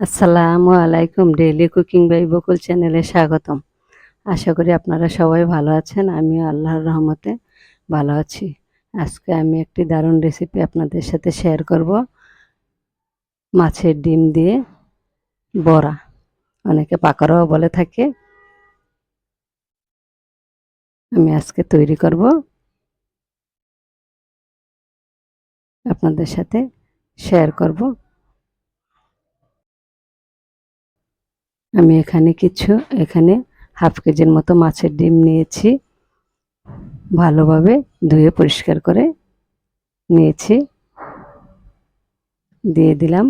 আসসালামু আলাইকুম daily cooking by বকুল চ্যানেলে স্বাগতম। আশা করি আপনারা সবাই ভালো আছেন, আমিও আল্লাহর রহমতে ভালো আছি। আজকে আমি একটি দারুণ রেসিপি আপনাদের সাথে শেয়ার করব। মাছের ডিম দিয়ে বড়া। অনেকে পাকড়াও বলে থাকে। আমি আজকে তৈরি করব আপনাদের সাথে শেয়ার করব। আমি এখানে কিছু, এখানে হাফ কেজির মতো মাছের ডিম নিয়েছি। ভালোভাবে ধুয়ে পরিষ্কার করে নিয়েছি। দিয়ে দিলাম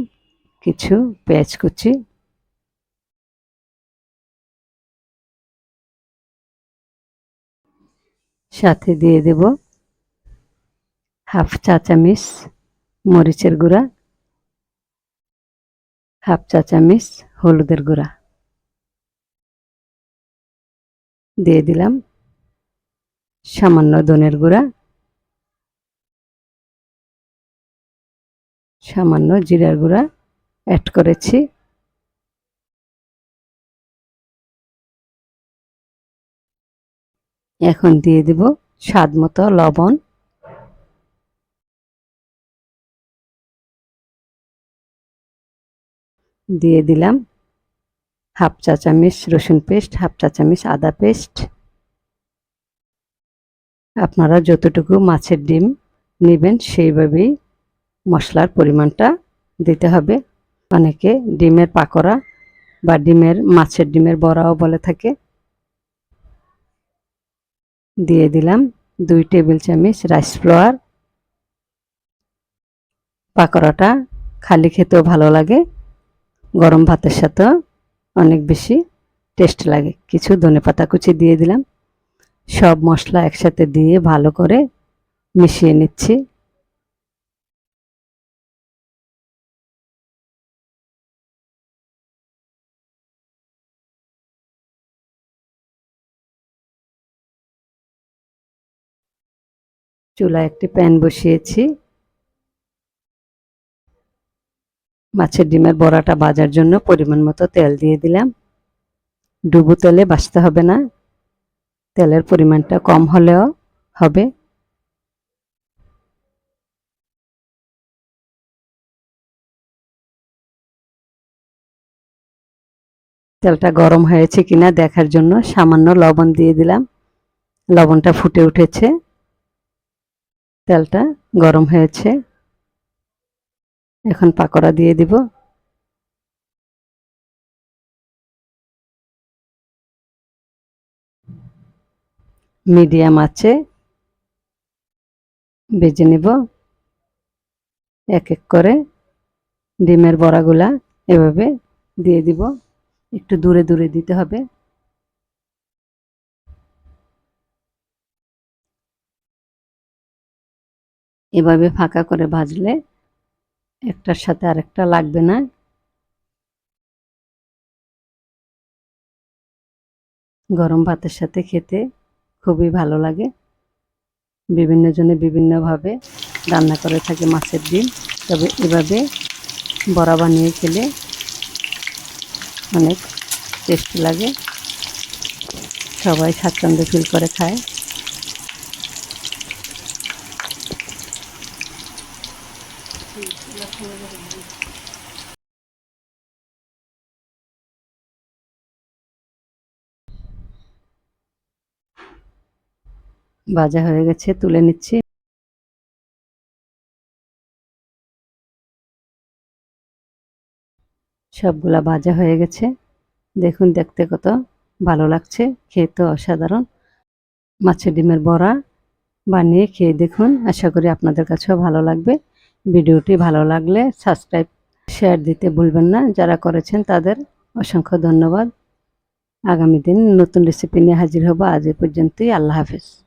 কিছু পেঁয়াজ কুচি। সাথে দিয়ে দেব হাফ চা চামিচ মরিচের গুঁড়া, হাফ চা চামিচ হলুদের গুঁড়া। দিয়ে দিলাম। সামান্য ধনের গুঁড়া। সামান্য জিরার গুঁড়া অ্যাড করেছি। এখন দিয়ে দিব স্বাদ মতো লবণ। দিয়ে দিলাম হাফ চা চামচ রসুন পেস্ট, হাফ চা চামচ আদা পেস্ট। আপনারা যতটুকু মাছের ডিম নেবেন সেইভাবেই মশলার পরিমাণটা দিতে হবে। অনেকে ডিমের পাকোড়া বা ডিমের মাছের ডিমের বড়াও বলে থাকে। দিয়ে দিলাম দুই টেবিল চামচ রাইস ফ্লাওয়ার পাকোড়াটা খালি খেতেও ভালো লাগে, গরম ভাতের সাথেও। অনেক বেশি টেস্ট লাগে। কিছু ধনে পাতা কুচি দিয়ে দিলাম। সব মশলা একসাথে দিয়ে ভালো করে মিশিয়ে নিচ্ছি। চুলায় একটি প্যান বসিয়েছি। মাছের ডিমের বড়াটা বাজার জন্য পরিমাণ মতো তেল দিয়ে দিলাম। ডুবো তেলে বাঁচতে হবে না। তেলের পরিমাণটা কম হলেও হবে। তেলটা গরম হয়েছে কিনা দেখার জন্য সামান্য লবণ দিয়ে দিলাম। লবণটা ফুটে উঠেছে। তেলটা গরম হয়েছে। এখন পাকোড়া দিয়ে দিব। মিডিয়াম আছে। বেজে নেব এক এক করে। ডিমের বড়াগুলা এভাবে দিয়ে দিব। একটু দূরে দূরে দিতে হবে। এভাবে ফাঁকা করে ভাজলে একটার সাথে আরেকটা লাগবে না। গরম ভাতের সাথে খেতে খুবই ভালো লাগে। বিভিন্ন জনে বিভিন্নভাবে রান্না করে থাকে মাছের ডিম। তবে এভাবে বড়া বানিয়ে খেলে অনেক টেস্টি লাগে। সবাই স্বাচ্ছন্দ্য ফিল করে খায়। ভাজা হয়ে গেছে, তুলে নিচ্ছি। সবগুলা ভাজা হয়ে গেছে। দেখুন, দেখতে কত ভালো লাগছে খেতে অসাধারণ। মাছের ডিমের বড়া বানিয়ে খেয়ে দেখুন, আশা করি আপনাদের কাছেও ভালো লাগবে। ভিডিওটি ভালো লাগলে সাবস্ক্রাইব, শেয়ার দিতে ভুলবেন না। যারা করেছেন তাদের অসংখ্য ধন্যবাদ। আগামী দিন নতুন রেসিপি নিয়ে হাজির হব। আজ এ পর্যন্তই। আল্লাহ হাফেজ।